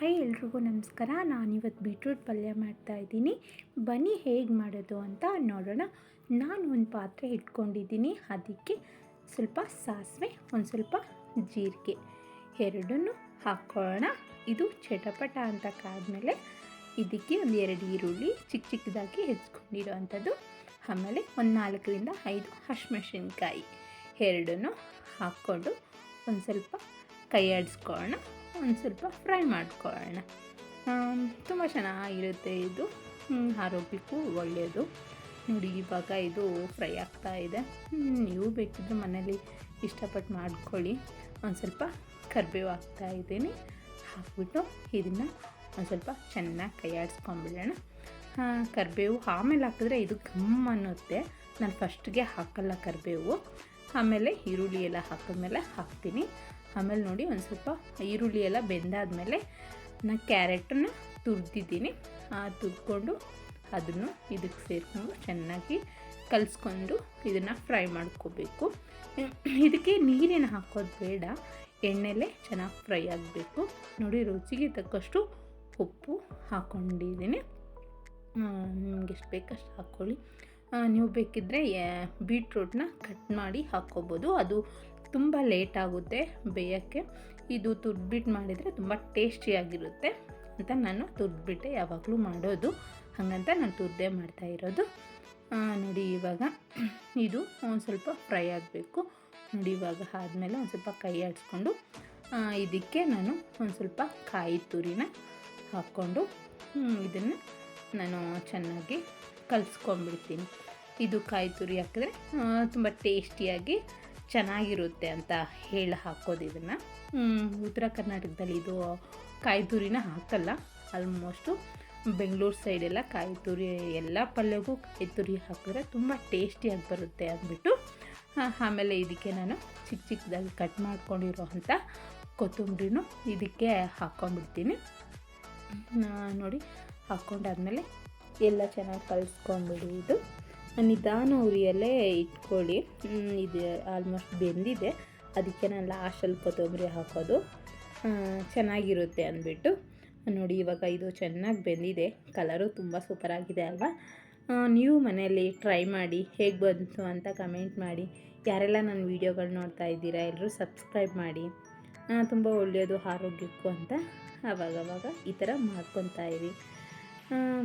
Hi ಎಲ್ರಿಗೂ ನಮಸ್ಕಾರ. ನಾನಿವತ್ತು ಬೀಟ್ರೂಟ್ ಪಲ್ಯ ಮಾಡ್ತಾ ಇದ್ದೀನಿ. ಬನ್ನಿ ಹೇಗೆ ಮಾಡೋದು ಅಂತ ನೋಡೋಣ. ನಾನು ಒಂದು ಪಾತ್ರೆ ಇಟ್ಕೊಂಡಿದ್ದೀನಿ. ಅದಕ್ಕೆ ಸ್ವಲ್ಪ ಸಾಸಿವೆ, ಒಂದು ಸ್ವಲ್ಪ ಜೀರಿಗೆ. ಎರಡನ್ನು ಹಾಕ್ಕೊಳ್ಳೋಣ. ಇದು ಚಟಪಟ ಅಂತ ಕಾದ್ಮೇಲೆ ಇದಕ್ಕೆ ಒಂದು ಎರಡು ಈರುಳ್ಳಿ ಚಿಕ್ಕ ಚಿಕ್ಕದಾಗಿ ಹೆಚ್ಕೊಂಡಿರೋ ಅಂಥದ್ದು ಆಮೇಲೆ ಒಂದು ನಾಲ್ಕರಿಂದ ಐದು ಹಸಿಮೆಣಸಿನ್ಕಾಯಿ. ಎರಡನ್ನು ಹಾಕ್ಕೊಂಡು ಒಂದು ಸ್ವಲ್ಪ ಕೈ ಆಡಿಸ್ಕೊಳ್ಳೋಣ ಒಂದು ಸ್ವಲ್ಪ ಫ್ರೈ ಮಾಡ್ಕೊಳ್ಳೋಣ. ತುಂಬ ಚೆನ್ನಾಗಿರುತ್ತೆ ಇದು. ಆರೋಗ್ಯಕ್ಕೂ ಒಳ್ಳೆಯದು ನೋಡಿ, ಇವಾಗ ಇದು ಫ್ರೈ ಆಗ್ತಾ ಇದೆ. ನೀವು ಬೇಕಿದ್ರೆ ಮನೇಲಿ ಇಷ್ಟಪಟ್ಟು ಮಾಡ್ಕೊಳ್ಳಿ. ಒಂದು ಸ್ವಲ್ಪ ಕರಿಬೇವು ಹಾಕ್ತಾ ಇದ್ದೀನಿ. ಹಾಕ್ಬಿಟ್ಟು ಇದನ್ನು ಒಂದು ಸ್ವಲ್ಪ ಚೆನ್ನಾಗಿ ಕೈಯಾಡಿಸ್ಕೊಂಬಿಡೋಣ. ಕರಿಬೇವು ಆಮೇಲೆ ಹಾಕಿದ್ರೆ ಇದು ಘಮ್ ಅನ್ನುತ್ತೆ. ನಾನು ಫಸ್ಟ್ಗೆ ಹಾಕಲ್ಲ ಕರಿಬೇವು. ಆಮೇಲೆ ಈರುಳ್ಳಿ ಎಲ್ಲ ಹಾಕಿದ್ಮೇಲೆ ಹಾಕ್ತೀನಿ. ಆಮೇಲೆ ನೋಡಿ ಒಂದು ಸ್ವಲ್ಪ ಈರುಳ್ಳಿ ಎಲ್ಲ ಬೆಂದಾದಮೇಲೆ ನಾನು ಕ್ಯಾರೆಟನ್ನ ತುರಿದಿದ್ದೀನಿ. ತುರ್ಕೊಂಡು ಅದನ್ನು ಇದಕ್ಕೆ ಸೇರಿಕೊಂಡು ಚೆನ್ನಾಗಿ ಕಲಿಸ್ಕೊಂಡು ಇದನ್ನು ಫ್ರೈ ಮಾಡ್ಕೋಬೇಕು. ಇದಕ್ಕೆ ನೀರೇನು ಹಾಕೋದು ಬೇಡ. ಎಣ್ಣೆಲೆ ಚೆನ್ನಾಗಿ ಫ್ರೈ ಆಗಬೇಕು. ನೋಡಿ ರುಚಿಗೆ ತಕ್ಕಷ್ಟು ಉಪ್ಪು ಹಾಕ್ಕೊಂಡಿದ್ದೀನಿ ನಿಮ್ಗೆ ಎಷ್ಟು ಬೇಕಷ್ಟು ಹಾಕ್ಕೊಳ್ಳಿ ನೀವು ಬೇಕಿದ್ದರೆ ಬೀಟ್ರೂಟ್ನ ಕಟ್ ಮಾಡಿ ಹಾಕ್ಕೋಬೋದು. ಅದು ತುಂಬ ಲೇಟ್ ಆಗುತ್ತೆ ಬೇಯೋಕ್ಕೆ. ಇದು ತುರ್ದ್ಬಿಟ್ಟು ಮಾಡಿದರೆ ತುಂಬ ಟೇಸ್ಟಿಯಾಗಿರುತ್ತೆ ಅಂತ ನಾನು ತುರ್ದ್ಬಿಟ್ಟೆ ಯಾವಾಗಲೂ ಮಾಡೋದು. ಹಾಗಂತ ನಾನು ತುರ್ದೇ ಮಾಡ್ತಾ ಇರೋದು. ನೋಡಿ ಇವಾಗ ಇದು ಒಂದು ಸ್ವಲ್ಪ ಫ್ರೈ ಆಗಬೇಕು. ನೋಡಿ ಇವಾಗ ಆದಮೇಲೆ ಒಂದು ಸ್ವಲ್ಪ ಕೈ ಆಡಿಸ್ಕೊಂಡು ಇದಕ್ಕೆ ನಾನು ಒಂದು ಸ್ವಲ್ಪ ಕಾಯಿ ತುರಿನ ಹಾಕ್ಕೊಂಡು ಇದನ್ನು ನಾನು ಚೆನ್ನಾಗಿ ಕಲಿಸ್ಕೊಂಡ್ಬಿಡ್ತೀನಿ. ಇದು ಕಾಯಿ ತುರಿ ಹಾಕಿದ್ರೆ ತುಂಬ ಟೇಸ್ಟಿಯಾಗಿ ಚೆನ್ನಾಗಿರುತ್ತೆ ಅಂತ ಹೇಳಿ ಹಾಕೋದು ಇದನ್ನು. ಉತ್ತರ ಕರ್ನಾಟಕದಲ್ಲಿ ಇದು ಕಾಯಿ ತುರಿನ ಹಾಕಲ್ಲ. ಆಲ್ಮೋಸ್ಟು ಬೆಂಗಳೂರು ಸೈಡೆಲ್ಲ ಕಾಯಿ ತುರಿ, ಎಲ್ಲ ಪಲ್ಯಗೂ ಕಾಯಿ ತುರಿ ಹಾಕಿದ್ರೆ ತುಂಬ ಟೇಸ್ಟಿಯಾಗಿ ಬರುತ್ತೆ ಅಂದ್ಬಿಟ್ಟು ಆಮೇಲೆ ಇದಕ್ಕೆ ನಾನು ಚಿಕ್ಕ ಚಿಕ್ಕದಾಗಿ ಕಟ್ ಮಾಡ್ಕೊಂಡಿರೋ ಅಂಥ ಕೊತ್ತಂಬರಿನೂ ಇದಕ್ಕೆ ಹಾಕ್ಕೊಂಡ್ಬಿಡ್ತೀನಿ. ನೋಡಿ ಹಾಕ್ಕೊಂಡಾದ್ಮೇಲೆ ಎಲ್ಲ ಚೆನ್ನಾಗಿ ಕಲಿಸ್ಕೊಂಡ್ಬಿಡಿ ಇದು. ನಿಧಾನ ಉರಿಯಲ್ಲೇ ಇಟ್ಕೊಳ್ಳಿ. ಇದು ಆಲ್ಮೋಸ್ಟ್ ಬೆಂದಿದೆ. ಅದಕ್ಕೆ ನಾನು ಲಾಸ್ಟಲ್ಲಿ ಕೊತ್ತಂಬರಿ ಹಾಕೋದು. ಚೆನ್ನಾಗಿರುತ್ತೆ ಅಂದ್ಬಿಟ್ಟು. ನೋಡಿ, ಇವಾಗ ಇದು ಚೆನ್ನಾಗಿ ಬೆಂದಿದೆ. ಕಲರು ತುಂಬ ಸೂಪರಾಗಿದೆ ಅಲ್ವಾ? ನೀವು ಮನೆಯಲ್ಲಿ ಟ್ರೈ ಮಾಡಿ, ಹೇಗೆ ಬಂತು ಅಂತ ಕಮೆಂಟ್ ಮಾಡಿ. ಯಾರೆಲ್ಲ ನನ್ನ ವೀಡಿಯೋಗಳು ನೋಡ್ತಾ ಇದ್ದೀರಾ ಎಲ್ಲರೂ ಸಬ್ಸ್ಕ್ರೈಬ್ ಮಾಡಿ. ತುಂಬ ಒಳ್ಳೆಯದು, ಆರೋಗ್ಯಕ್ಕೂ ಅಂತ. ಆವಾಗವಾಗ ಈ ಥರ ಮಾಡ್ಕೊತಾ ಇರಿ.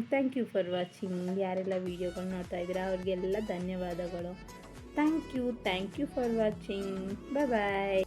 ಥ್ಯಾಂಕ್ ಯು ಫಾರ್ ವಾಚಿಂಗ್ ಯಾರೆಲ್ಲ ವೀಡಿಯೋಗಳು ನೋಡ್ತಾ ಇದ್ದೀರಾ, ಅವ್ರಿಗೆಲ್ಲ ಧನ್ಯವಾದಗಳು. Thank you thank you for watching bye bye